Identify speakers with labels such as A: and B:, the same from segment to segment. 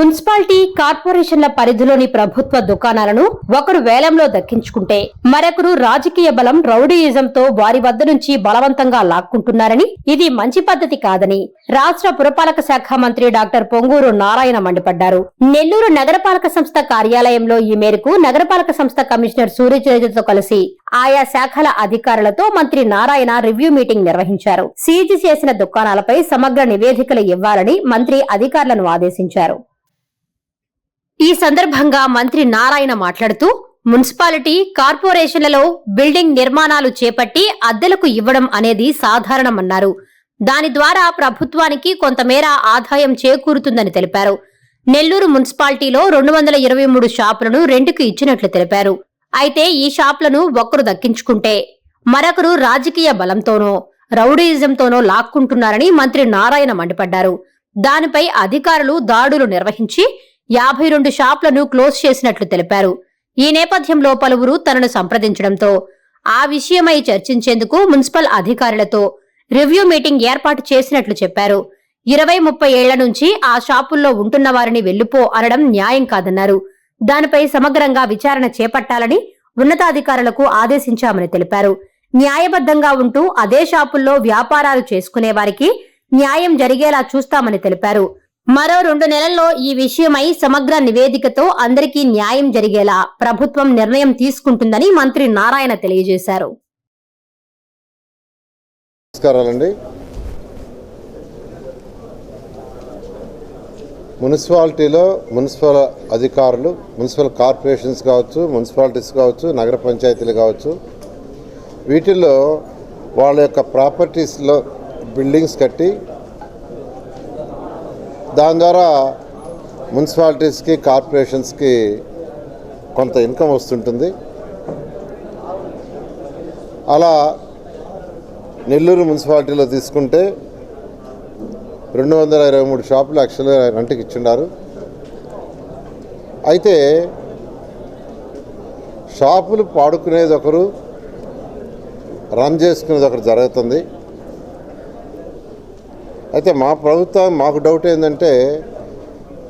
A: Municipality కార్పొరేషన్ల పరిధిలోని ప్రభుత్వ దుకాణాలను ఒకరు వేలంలో దక్కించుకుంటే మరొకరు రాజకీయ బలం రౌడీయిజంతో వారి వద్ద నుంచి బలవంతంగా లాక్కుంటున్నారని ఇది మంచి పద్ధతి కాదని రాష్ట్ర పురపాలక శాఖ మంత్రి డాక్టర్ పొంగూరు నారాయణ మండిపడ్డారు. నెల్లూరు నగరపాలక సంస్థ కార్యాలయంలో ఈ మేరకు నగరపాలక సంస్థ కమిషనర్ సూర్యతేజతో కలిసి ఆయా శాఖల అధికారులతో మంత్రి నారాయణ రివ్యూ మీటింగ్ నిర్వహించారు. సీజ్ చేసిన దుకాణాలపై సమగ్ర నివేదికలు ఇవ్వాలని మంత్రి అధికారులను ఆదేశించారు. ఈ సందర్భంగా మంత్రి నారాయణ మాట్లాడుతూ మున్సిపాలిటీ కార్పొరేషన్లలో బిల్డింగ్ నిర్మాణాలు చేపట్టి అద్దెలకు ఇవ్వడం అనేది సాధారణమన్నారు. దాని ద్వారా ప్రభుత్వానికి కొంతమేర ఆదాయం చేకూరుతుందని తెలిపారు. నెల్లూరు మున్సిపాలిటీలో రెండు వందల ఇరవై మూడు షాపులను రెంటుకు ఇచ్చినట్లు తెలిపారు. అయితే ఈ షాపులను ఒక్కరు దక్కించుకుంటే మరొకరు రాజకీయ బలంతోనో రౌడీయిజంతోనో లాక్కుంటున్నారని మంత్రి నారాయణ మండిపడ్డారు. దానిపై అధికారులు దాడులు నిర్వహించి యాభై రెండు షాప్లను క్లోజ్ చేసినట్లు తెలిపారు. ఈ నేపథ్యంలో పలువురు తనను సంప్రదించడంతో ఆ విషయమై చర్చించేందుకు మున్సిపల్ అధికారులతో రివ్యూ మీటింగ్ ఏర్పాటు చేసినట్లు చెప్పారు. ఇరవై ముప్పై ఏళ్ళ నుంచి ఆ షాపుల్లో ఉంటున్న వారిని వెళ్ళిపో అనడం న్యాయం కాదన్నారు. దానిపై సమగ్రంగా విచారణ చేపట్టాలని ఉన్నతాధికారులకు ఆదేశించామని తెలిపారు. న్యాయబద్ధంగా ఉంటూ అదే షాపుల్లో వ్యాపారాలు చేసుకునే వారికి న్యాయం జరిగేలా చూస్తామని తెలిపారు. మరో రెండు నెలల్లో ఈ విషయమై సమగ్ర నివేదికతో అందరికీ న్యాయం జరిగేలా ప్రభుత్వం నిర్ణయం తీసుకుంటుందని మంత్రి నారాయణ తెలియజేశారు.
B: నమస్కారాలండి. మున్సిపాలిటీలో మున్సిపల్ అధికారులు మున్సిపల్ కార్పొరేషన్స్ కావచ్చు మున్సిపాలిటీస్ కావచ్చు నగర పంచాయతీలు కావచ్చు వీటిల్లో వాళ్ళ యొక్క ప్రాపర్టీస్లో బిల్డింగ్స్ కట్టి దాని ద్వారా మున్సిపాలిటీస్కి కార్పొరేషన్స్కి కొంత ఇన్కమ్ వస్తుంటుంది. అలా నెల్లూరు మున్సిపాలిటీలో తీసుకుంటే రెండు వందల ఇరవై మూడు షాపులు యాక్చువల్గా రెంట్కి ఇచ్చిండారు. అయితే షాపులు పాడుకునేది ఒకరు రన్ చేసుకునేది ఒకరు జరుగుతుంది. అయితే మా ప్రభుత్వం మాకు డౌట్ ఏంటంటే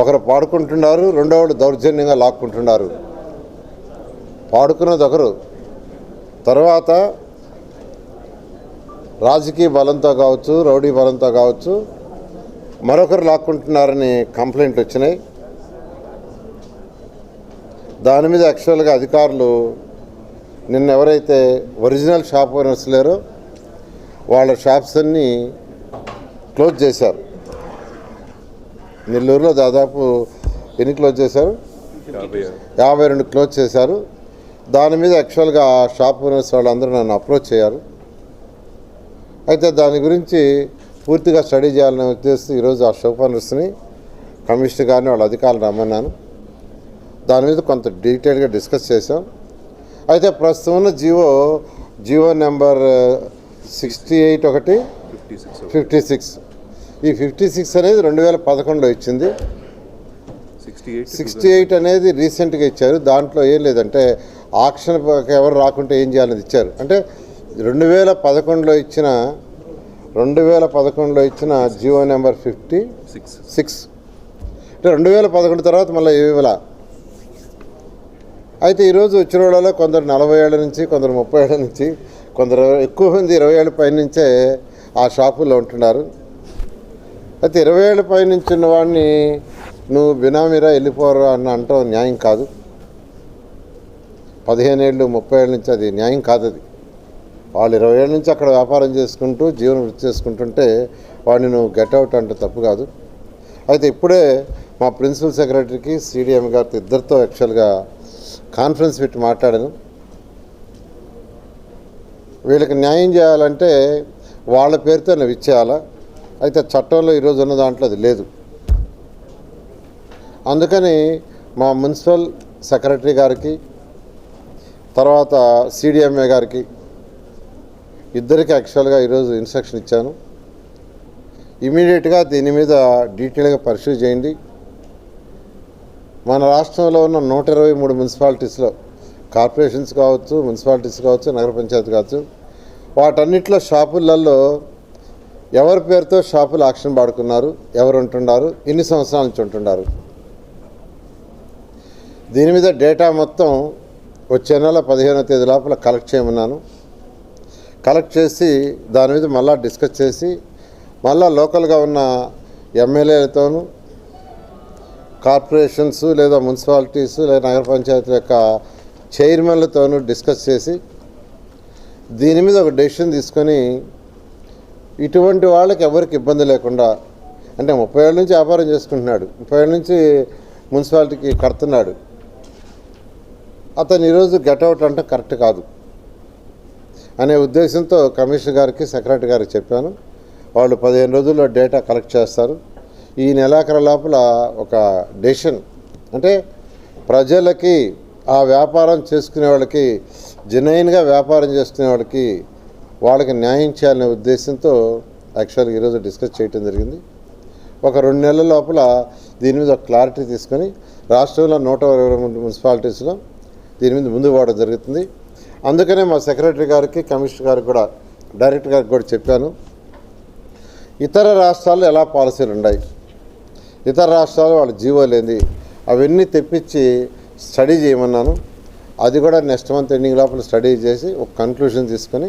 B: ఒకరు పాడుకుంటున్నారు రెండో వాళ్ళు దౌర్జన్యంగా లాక్కుంటున్నారు. పాడుకున్నది ఒకరు. తర్వాత రాజకీయ బలంతో కావచ్చు రౌడీ బలంతో కావచ్చు మరొకరు లాక్కుంటున్నారని కంప్లైంట్ వచ్చినాయి. దాని మీద యాక్చువల్గా అధికారులు నిన్న ఎవరైతే ఒరిజినల్ షాప్ ఓనర్స్ లేరో వాళ్ళ షాప్స్ అన్నీ క్లోజ్ చేశారు. నెల్లూరులో దాదాపు ఎన్ని క్లోజ్ చేశారు? యాభై రెండు క్లోజ్ చేశారు. దాని మీద యాక్చువల్గా ఆ షాప్ ఓనర్స్ వాళ్ళందరూ నన్ను అప్రోచ్ చేయారు. అయితే దాని గురించి పూర్తిగా స్టడీ చేయాలనే ఉద్దేశం ఈరోజు ఆ షాప్ ఓనర్స్ని కమిషనర్ గారిని వాళ్ళ అధికారులు రమ్మన్నాను. దాని మీద కొంత డీటెయిల్గా డిస్కస్ చేసాం అయితే ప్రస్తుతం ఉన్న GO GO number sixty eight ఒకటి. Fifty six. ఈ ఫిఫ్టీ సిక్స్ అనేది రెండు వేల పదకొండులో ఇచ్చింది.
C: సిక్స్టీ ఎయిట్
B: అనేది రీసెంట్గా ఇచ్చారు. దాంట్లో ఏం లేదంటే ఆక్షన్ ఎవరు రాకుంటే ఏం చేయాలని ఇచ్చారు. అంటే రెండు వేల పదకొండులో ఇచ్చిన రెండు వేల పదకొండులో ఇచ్చిన GO number fifty
C: six
B: six అంటే రెండు వేల పదకొండు తర్వాత మళ్ళీ ఇవ్వాల. అయితే ఈరోజు వచ్చిన వాళ్ళలో కొందరు నలభై ఏళ్ళ నుంచి కొందరు ముప్పై ఏళ్ళ నుంచి కొందరు ఎక్కువ మంది ఇరవై ఏళ్ళ పై నుంచే ఆ షాపుల్లో ఉంటున్నారు. అయితే ఇరవై ఏళ్ళ పై నుంచి ఉన్న వాడిని నువ్వు బినామీరా వెళ్ళిపోరా అని అంటావు న్యాయం కాదు. పదిహేను ఏళ్ళు ముప్పై ఏళ్ళ నుంచి అది న్యాయం కాదు అది. వాళ్ళు ఇరవై ఏళ్ళ నుంచి అక్కడ వ్యాపారం చేసుకుంటూ జీవనం వృత్తి చేసుకుంటుంటే వాడిని నువ్వు గెట్ అవుట్ అంటే తప్పు కాదు. అయితే ఇప్పుడే మా ప్రిన్సిపల్ సెక్రటరీకి సిడిఎం గారితో ఇద్దరితో యాక్చువల్గా కాన్ఫరెన్స్ పెట్టి మాట్లాడాను. వీళ్ళకి న్యాయం చేయాలంటే వాళ్ళ పేరుతో నువ్వు ఇచ్చేయాలా? అయితే చట్టంలో ఈరోజు ఉన్న దాంట్లో అది లేదు. అందుకని మా మున్సిపల్ సెక్రటరీ గారికి తర్వాత సిడిఎంఏ గారికి ఇద్దరికి యాక్చువల్గా ఈరోజు ఇన్స్ట్రక్షన్ ఇచ్చాను. ఇమీడియట్గా దీని మీద డీటెయిల్గా పరిశీలి చేయండి. మన రాష్ట్రంలో ఉన్న నూట ఇరవై మూడు మున్సిపాలిటీస్లో కార్పొరేషన్స్ కావచ్చు మున్సిపాలిటీస్ కావచ్చు నగర పంచాయతీ కావచ్చు వాటన్నిటిలో షాపులలో ఎవరి పేరుతో షాపులు ఆక్షన్ పాడుకున్నారు ఎవరు ఉంటున్నారు ఎన్ని సంవత్సరాల నుంచి ఉంటున్నారు? దీని మీద డేటా మొత్తం వచ్చే నెల పదిహేనో తేదీ లోపల కలెక్ట్ చేయమన్నాను. కలెక్ట్ చేసి దాని మీద మళ్ళా డిస్కస్ చేసి మళ్ళా లోకల్గా ఉన్న ఎమ్మెల్యేలతోనూ కార్పొరేషన్స్ లేదా మున్సిపాలిటీస్ లేదా నగర పంచాయతీల యొక్క చైర్మన్లతోనూ డిస్కస్ చేసి దీని మీద ఒక డెసిషన్ తీసుకొని ఇటువంటి వాళ్ళకి ఎవరికి ఇబ్బంది లేకుండా అంటే ముప్పై ఏళ్ళ నుంచి వ్యాపారం చేసుకుంటున్నాడు. ముప్పై ఏళ్ళ నుంచి మున్సిపాలిటీకి కడుతున్నాడు. అతను ఈరోజు గెట్అవుట్ అంటే కరెక్ట్ కాదు. అనే ఉద్దేశంతో కమిషనర్ గారికి సెక్రటరీ గారికి చెప్పాను. వాళ్ళు పదిహేను రోజుల్లో డేటా కలెక్ట్ చేస్తారు. ఈ నెలాఖరు లోపల ఒక డెసిషన్ అంటే ప్రజలకి ఆ వ్యాపారం చేసుకునే వాళ్ళకి జెన్యున్గా వ్యాపారం చేసుకునే వాళ్ళకి వాళ్ళకి న్యాయం చేయాలనే ఉద్దేశంతో యాక్చువల్గా ఈరోజు డిస్కస్ చేయటం జరిగింది. ఒక రెండు నెలల లోపల దీని మీద ఒక క్లారిటీ తీసుకొని రాష్ట్రంలో నూట ఇరవై మున్సిపాలిటీస్లో దీని మీద ముందు పోవడం జరుగుతుంది. అందుకనే మా సెక్రటరీ గారికి కమిషనర్ గారికి కూడా డైరెక్టర్ గారికి కూడా చెప్పాను. ఇతర రాష్ట్రాల్లో ఎలా పాలసీలు ఉన్నాయి? ఇతర రాష్ట్రాలు వాళ్ళ జీవో లేనిది. అవన్నీ తెప్పించి స్టడీ చేయమన్నాను. అది కూడా నెక్స్ట్ మంత్ ఎండింగ్ లోపల స్టడీ చేసి ఒక కన్క్లూషన్ తీసుకొని